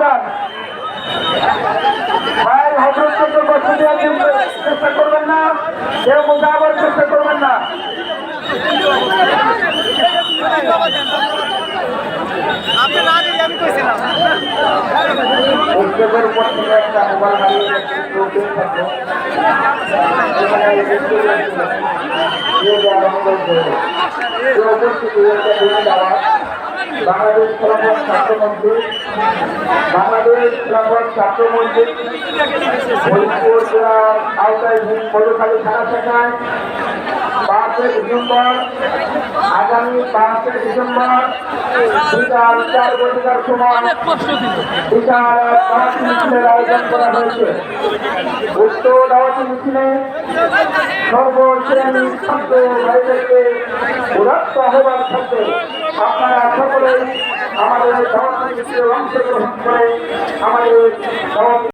যান ভাই হজরতকে বসে দেওয়ার চেষ্টা করবেন না কেউ বোঝাবার চেষ্টা করবেন না। উদ্যোগের উপর থেকে একটা মোবাইল হারিয়ে উপস্থিতি দিনে যাওয়া বাংলাদেশ বাংলাদেশ খেলাফত ছাত্রমন্ত্রী ফরিদপুর জেলার আওতায় মধুখালী থানা শাখায় পাঁচই ডিসেম্বর আগামী পাঁচই ডিসেম্বর বিকাল চার ঘটিকার সময় বিশাল দাওয়াতি মিছিলের আয়োজন করা হয়েছে। উক্ত দাওয়াতি মিছিলে সর্বশ্রেণী ছাত্র ভাইদেরকে উদাত্ত আহ্বান থাকবে। সকলেই আমাদের অংশগ্রহণ করে আমাদের